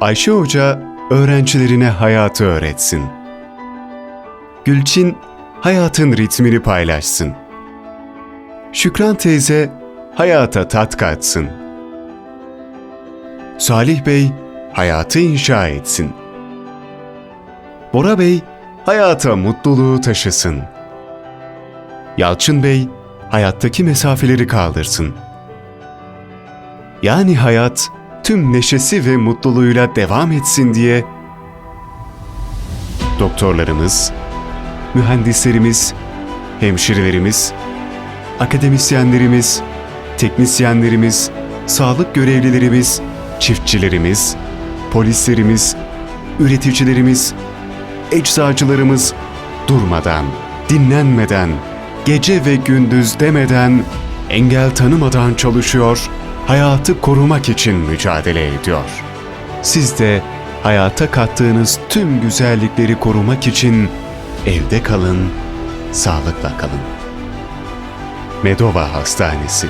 Ayşe Hoca öğrencilerine hayatı öğretsin. Gülçin hayatın ritmini paylaşsın. Şükran teyze hayata tat katsın. Salih Bey hayatı inşa etsin. Bora Bey hayata mutluluğu taşısın. Yalçın Bey hayattaki mesafeleri kaldırsın. Yani hayat tüm neşesi ve mutluluğuyla devam etsin diye doktorlarımız, mühendislerimiz, hemşirelerimiz, akademisyenlerimiz, teknisyenlerimiz, sağlık görevlilerimiz, çiftçilerimiz, polislerimiz, üreticilerimiz, eczacılarımız durmadan, dinlenmeden, gece ve gündüz demeden, engel tanımadan çalışıyor, hayatı korumak için mücadele ediyor. Siz de hayata kattığınız tüm güzellikleri korumak için evde kalın, sağlıkla kalın. Medova Hastanesi